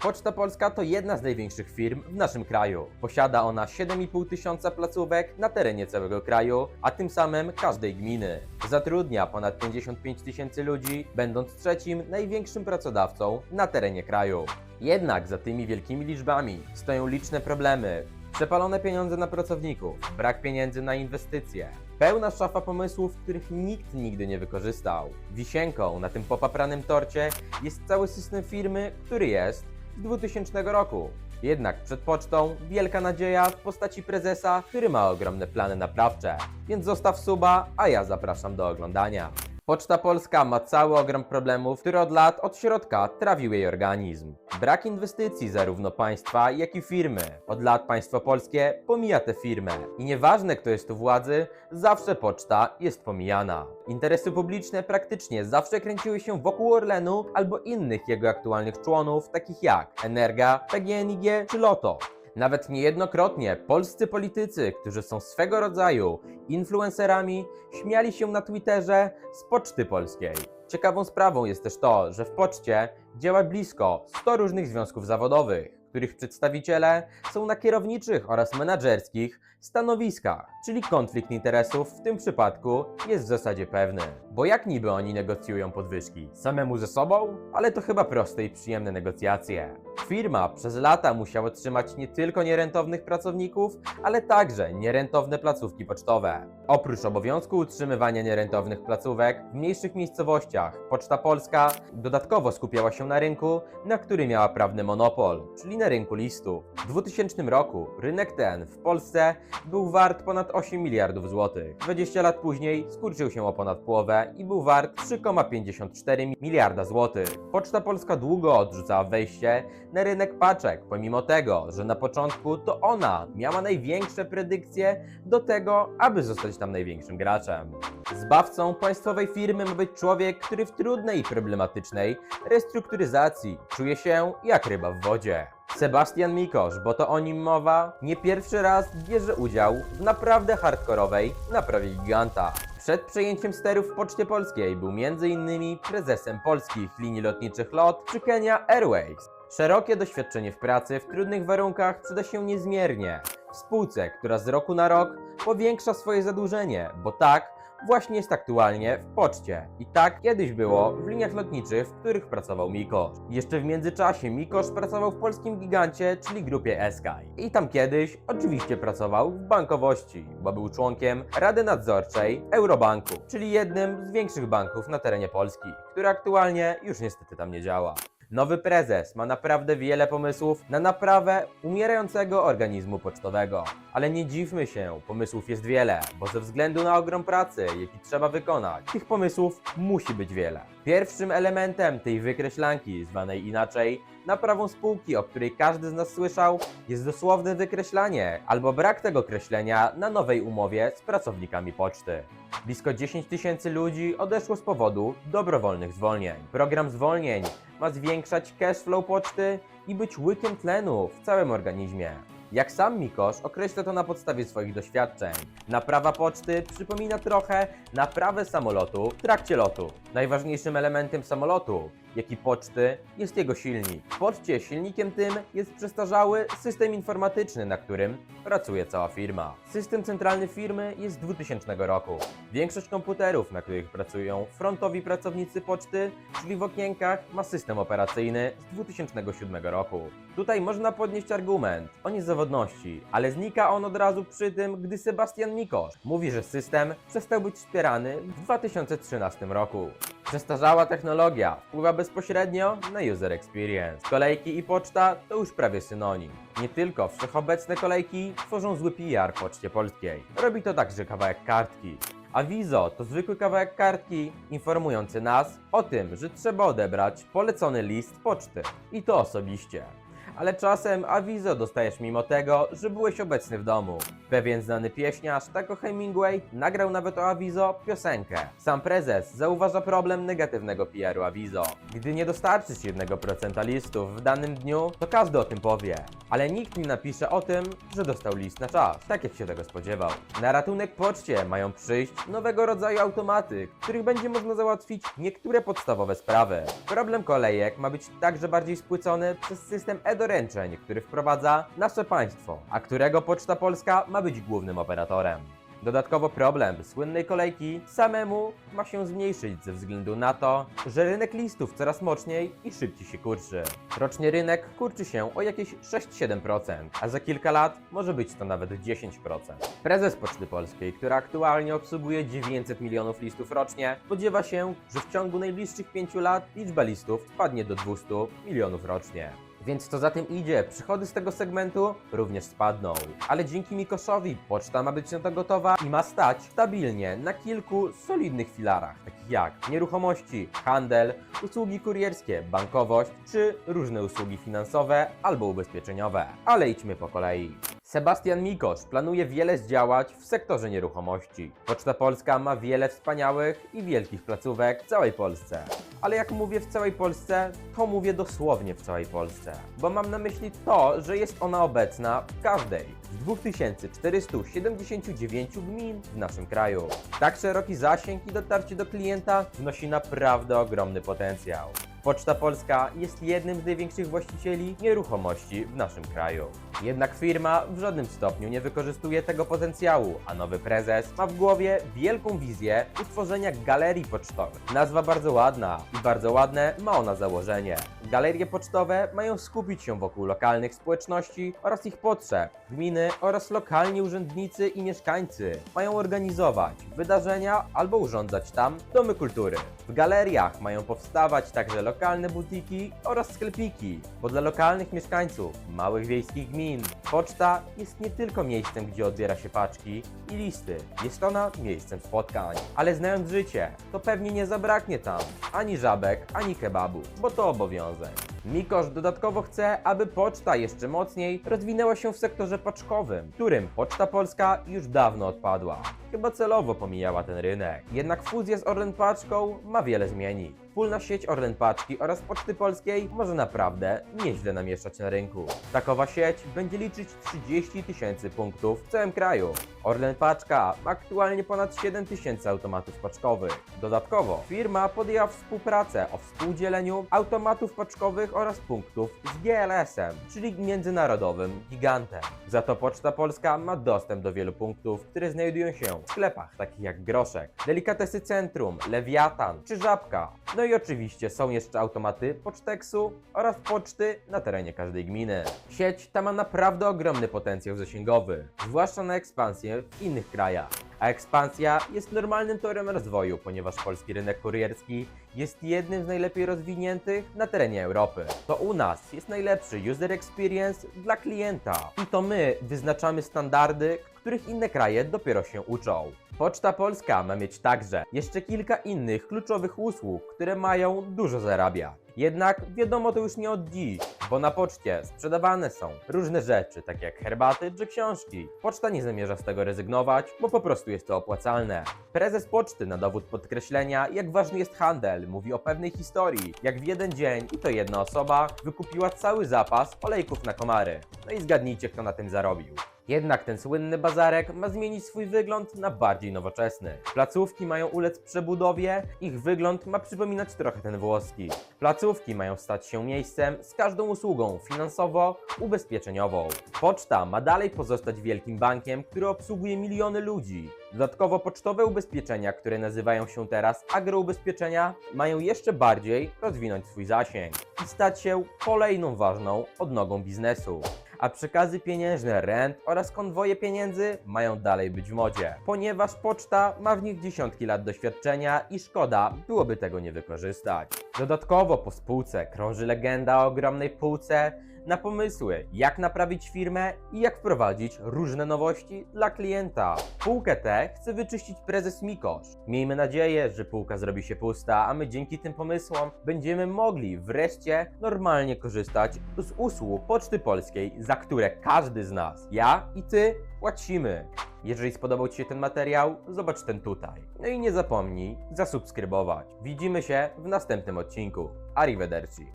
Poczta Polska to jedna z największych firm w naszym kraju. Posiada ona 7,5 tysiąca placówek na terenie całego kraju, a tym samym każdej gminy. Zatrudnia ponad 55 tysięcy ludzi, będąc trzecim największym pracodawcą na terenie kraju. Jednak za tymi wielkimi liczbami stoją liczne problemy. Przepalone pieniądze na pracowników, brak pieniędzy na inwestycje, pełna szafa pomysłów, których nikt nigdy nie wykorzystał. Wisienką na tym popapranym torcie jest cały system firmy, który jest 2000 roku. Jednak przed pocztą wielka nadzieja w postaci prezesa, który ma ogromne plany naprawcze. Więc zostaw suba, a ja zapraszam do oglądania. Poczta Polska ma cały ogrom problemów, które od lat od środka trawił jej organizm. Brak inwestycji zarówno państwa, jak i firmy. Od lat państwo polskie pomija tę firmę. I nieważne kto jest u władzy, zawsze poczta jest pomijana. Interesy publiczne praktycznie zawsze kręciły się wokół Orlenu albo innych jego aktualnych członów, takich jak Energa, PGNiG czy Loto. Nawet niejednokrotnie polscy politycy, którzy są swego rodzaju influencerami, śmiali się na Twitterze z Poczty Polskiej. Ciekawą sprawą jest też to, że w poczcie działa blisko 100 różnych związków zawodowych, których przedstawiciele są na kierowniczych oraz menadżerskich stanowiskach, czyli konflikt interesów w tym przypadku jest w zasadzie pewny. Bo jak niby oni negocjują podwyżki? Samemu ze sobą? Ale to chyba proste i przyjemne negocjacje. Firma przez lata musiała trzymać nie tylko nierentownych pracowników, ale także nierentowne placówki pocztowe. Oprócz obowiązku utrzymywania nierentownych placówek w mniejszych miejscowościach, Poczta Polska dodatkowo skupiała się na rynku, na który miała prawny monopol, czyli na rynku listów. W 2000 roku rynek ten w Polsce był wart ponad 8 miliardów złotych. 20 lat później skurczył się o ponad połowę i był wart 3,54 miliarda złotych. Poczta Polska długo odrzucała wejście na rynek paczek, pomimo tego, że na początku to ona miała największe predykcje do tego, aby zostać tam największym graczem. Zbawcą państwowej firmy ma być człowiek, który w trudnej i problematycznej restrukturyzacji czuje się jak ryba w wodzie. Sebastian Mikosz, bo to o nim mowa, nie pierwszy raz bierze udział w naprawdę hardkorowej naprawie giganta. Przed przejęciem sterów w Poczcie Polskiej był m.in. prezesem polskich linii lotniczych LOT czy Kenya Airways. Szerokie doświadczenie w pracy w trudnych warunkach przyda się niezmiernie w spółce, która z roku na rok powiększa swoje zadłużenie, bo tak właśnie jest aktualnie w poczcie. I tak kiedyś było w liniach lotniczych, w których pracował Mikosz. Jeszcze w międzyczasie Mikosz pracował w polskim gigancie, czyli grupie Eskai. I tam kiedyś oczywiście pracował w bankowości, bo był członkiem Rady Nadzorczej Eurobanku, czyli jednym z większych banków na terenie Polski, który aktualnie już niestety tam nie działa. Nowy prezes ma naprawdę wiele pomysłów na naprawę umierającego organizmu pocztowego. Ale nie dziwmy się, pomysłów jest wiele, bo ze względu na ogrom pracy, jaki trzeba wykonać, tych pomysłów musi być wiele. Pierwszym elementem tej wykreślanki, zwanej inaczej naprawą spółki, o której każdy z nas słyszał, jest dosłowne wykreślanie albo brak tego kreślenia na nowej umowie z pracownikami poczty. Blisko 10 tysięcy ludzi odeszło z powodu dobrowolnych zwolnień. Program zwolnień ma zwiększać cash flow poczty i być łykiem tlenu w całym organizmie. Jak sam Mikosz określa to na podstawie swoich doświadczeń. Naprawa poczty przypomina trochę naprawę samolotu w trakcie lotu. Najważniejszym elementem samolotu, jak i poczty, jest jego silnik. W poczcie silnikiem tym jest przestarzały system informatyczny, na którym pracuje cała firma. System centralny firmy jest z 2000 roku. Większość komputerów, na których pracują frontowi pracownicy poczty, czyli w okienkach, ma system operacyjny z 2007 roku. Tutaj można podnieść argument o niezawodności, ale znika on od razu przy tym, gdy Sebastian Mikosz mówi, że system przestał być wspierany w 2013 roku. Przestarzała technologia wpływa bezpośrednio na user experience. Kolejki i poczta to już prawie synonim. Nie tylko wszechobecne kolejki tworzą zły PR Poczcie Polskiej. Robi to także kawałek kartki. Awizo to zwykły kawałek kartki informujący nas o tym, że trzeba odebrać polecony list poczty. I to osobiście. Ale czasem awizo dostajesz mimo tego, że byłeś obecny w domu. Pewien znany pieśniarz, Taco Hemingway, nagrał nawet o awizo piosenkę. Sam prezes zauważa problem negatywnego PR-u awizo. Gdy nie dostarczysz 1% listów w danym dniu, to każdy o tym powie. Ale nikt nie napisze o tym, że dostał list na czas, tak jak się tego spodziewał. Na ratunek poczcie mają przyjść nowego rodzaju automaty, których będzie można załatwić niektóre podstawowe sprawy. Problem kolejek ma być także bardziej spłycony przez system e-doręczeń, który wprowadza nasze państwo, a którego Poczta Polska ma być głównym operatorem. Dodatkowo problem słynnej kolejki samemu ma się zmniejszyć ze względu na to, że rynek listów coraz mocniej i szybciej się kurczy. Rocznie rynek kurczy się o jakieś 6-7%, a za kilka lat może być to nawet 10%. Prezes Poczty Polskiej, która aktualnie obsługuje 900 milionów listów rocznie, spodziewa się, że w ciągu najbliższych 5 lat liczba listów spadnie do 200 milionów rocznie. Więc co za tym idzie, przychody z tego segmentu również spadną. Ale dzięki Mikoszowi poczta ma być na to gotowa i ma stać stabilnie na kilku solidnych filarach, takich jak nieruchomości, handel, usługi kurierskie, bankowość czy różne usługi finansowe albo ubezpieczeniowe. Ale idźmy po kolei. Sebastian Mikosz planuje wiele zdziałać w sektorze nieruchomości. Poczta Polska ma wiele wspaniałych i wielkich placówek w całej Polsce. Ale jak mówię w całej Polsce, to mówię dosłownie w całej Polsce. Bo mam na myśli to, że jest ona obecna w każdej z 2479 gmin w naszym kraju. Tak szeroki zasięg i dotarcie do klienta wnosi naprawdę ogromny potencjał. Poczta Polska jest jednym z największych właścicieli nieruchomości w naszym kraju. Jednak firma w żadnym stopniu nie wykorzystuje tego potencjału, a nowy prezes ma w głowie wielką wizję utworzenia galerii pocztowych. Nazwa bardzo ładna i bardzo ładne ma ona założenie. Galerie pocztowe mają skupić się wokół lokalnych społeczności oraz ich potrzeb. Gminy oraz lokalni urzędnicy i mieszkańcy mają organizować wydarzenia albo urządzać tam domy kultury. W galeriach mają powstawać także lokalne butiki oraz sklepiki, bo dla lokalnych mieszkańców małych wiejskich gmin poczta jest nie tylko miejscem, gdzie odbiera się paczki i listy, jest ona miejscem spotkań. Ale znając życie, to pewnie nie zabraknie tam ani żabek, ani kebabu, bo to obowiązek. Mikosz dodatkowo chce, aby poczta jeszcze mocniej rozwinęła się w sektorze paczkowym, którym Poczta Polska już dawno odpadła. Chyba celowo pomijała ten rynek. Jednak fuzja z Orlen Paczką ma wiele zmienić. Wspólna sieć Orlen Paczki oraz Poczty Polskiej może naprawdę nieźle namieszać na rynku. Takowa sieć będzie liczyć 30 tysięcy punktów w całym kraju. Orlen Paczka ma aktualnie ponad 7 tysięcy automatów paczkowych. Dodatkowo firma podjęła współpracę o współdzieleniu automatów paczkowych oraz punktów z GLS-em, czyli międzynarodowym gigantem. Za to Poczta Polska ma dostęp do wielu punktów, które znajdują się w sklepach takich jak Groszek, Delikatesy Centrum, Lewiatan czy Żabka. No i oczywiście są jeszcze automaty Poczteksu oraz poczty na terenie każdej gminy. Sieć ta ma naprawdę ogromny potencjał zasięgowy, zwłaszcza na ekspansję w innych krajach. A ekspansja jest normalnym torem rozwoju, ponieważ polski rynek kurierski jest jednym z najlepiej rozwiniętych na terenie Europy. To u nas jest najlepszy user experience dla klienta. I to my wyznaczamy standardy, których inne kraje dopiero się uczą. Poczta Polska ma mieć także jeszcze kilka innych kluczowych usług, które mają dużo zarabiać. Jednak wiadomo to już nie od dziś, bo na poczcie sprzedawane są różne rzeczy, takie jak herbaty czy książki. Poczta nie zamierza z tego rezygnować, bo po prostu jest to opłacalne. Prezes poczty na dowód podkreślenia, jak ważny jest handel, mówi o pewnej historii, jak w jeden dzień i to jedna osoba wykupiła cały zapas olejków na komary. No i zgadnijcie, kto na tym zarobił. Jednak ten słynny bazarek ma zmienić swój wygląd na bardziej nowoczesny. Placówki mają ulec przebudowie, ich wygląd ma przypominać trochę ten włoski. Placówki mają stać się miejscem z każdą usługą finansowo-ubezpieczeniową. Poczta ma dalej pozostać wielkim bankiem, który obsługuje miliony ludzi. Dodatkowo pocztowe ubezpieczenia, które nazywają się teraz agroubezpieczenia, mają jeszcze bardziej rozwinąć swój zasięg i stać się kolejną ważną odnogą biznesu a przekazy pieniężne, rent oraz konwoje pieniędzy mają dalej być w modzie, ponieważ poczta ma w nich dziesiątki lat doświadczenia i szkoda byłoby tego nie wykorzystać. Dodatkowo po spółce krąży legenda o ogromnej półce na pomysły, jak naprawić firmę i jak wprowadzić różne nowości dla klienta. Półkę tę chce wyczyścić prezes Mikosz. Miejmy nadzieję, że półka zrobi się pusta, a my dzięki tym pomysłom będziemy mogli wreszcie normalnie korzystać z usług Poczty Polskiej, za które każdy z nas, ja i ty, płacimy. Jeżeli spodobał Ci się ten materiał, zobacz ten tutaj. No i nie zapomnij zasubskrybować. Widzimy się w następnym odcinku. Arrivederci.